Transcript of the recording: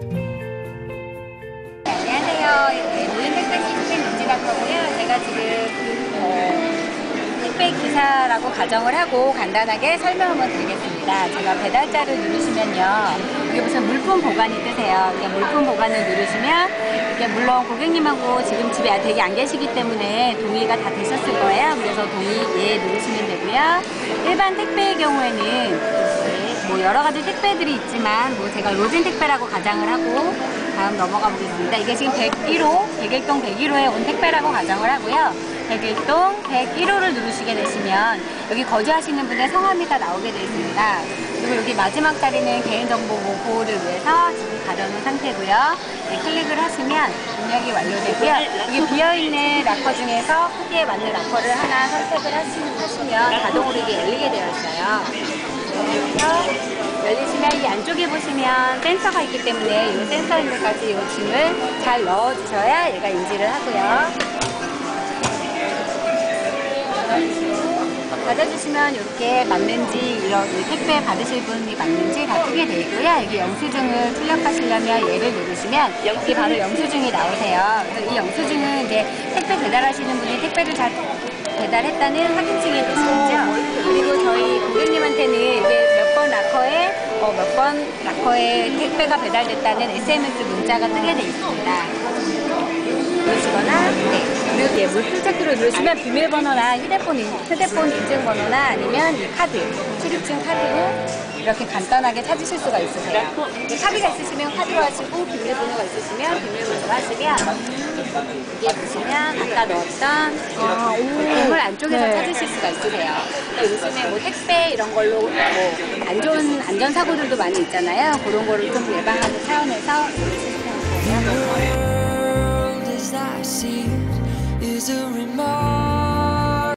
네, 안녕하세요. 무인택배시스템 민지각하고요. 제가 지금 어, 택배 기사라고 가정을 하고 간단하게 설명을 드리겠습니다. 제가 배달자를 누르시면요. 이게 무슨 물품 보관이 뜨세요. 이게 물품 보관을 누르시면 이게 물론 고객님하고 지금 집에 되게 안 계시기 때문에 동의가 다 되셨을 거예요. 그래서 동의 예 누르시면 되고요. 일반 택배의 경우에는 뭐 여러 가지 택배들이 있지만 뭐 제가 로진 택배라고 가정을 하고 다음 넘어가 보겠습니다. 이게 지금 101호, 101동 101호에 온 택배라고 가정을 하고요. 101동 101호를 누르시게 되시면 여기 거주하시는 분의 성함이 다 나오게 되어 있습니다. 그리고 여기 마지막 자리는 개인정보 보호를 위해서 지금 가려놓은 상태고요. 네, 클릭을 하시면 입력이 완료되고요. 이게 비어있는 락커 중에서 크기에 맞는 락커를 하나 선택을 하시- 하시면 자동으로 이게 열리게 되어 있어요. 열리시면 이 안쪽에 보시면 센서가 있기 때문에 이 센서 있는 데까지 이 짐을 잘 넣어주셔야 얘가 인지를 하고요. 받아주시면 이렇게 맞는지 이런 이 택배 받으실 분이 맞는지 다 뜨게 돼 있고요. 여기 영수증을 출력하시려면 얘를 누르시면 여기 바로 영수증이 나오세요. 그래서 이 영수증은 이제 택배 배달하시는 분이 택배를 잘 배달했다는 확인증이 되시겠죠. 그리고 저희 고객님한테는 이게 몇번 락커에 어, 몇 번 락커에 택배가 배달됐다는 SMS 문자가 뜨게 돼 있습니다. 그리고 예, 물품 체크를 누르시면 비밀번호나 휴대폰, 인- 휴대폰 인증번호나 아니면 이 카드, 출입증 카드로 이렇게 간단하게 찾으실 수가 있으세요. 네, 카드가 있으시면 카드로 하시고 비밀번호가 있으시면 비밀번호로 하시면 이게 보시면 아까 넣었던 이렇게 건물 안쪽에서 네. 찾으실 수가 있으세요. 그러니까 요즘에 뭐 택배 이런 걸로 뭐 안 좋은 안전 사고들도 많이 있잖아요. 그런 거를 좀 예방하는 차원에서 it is a reminder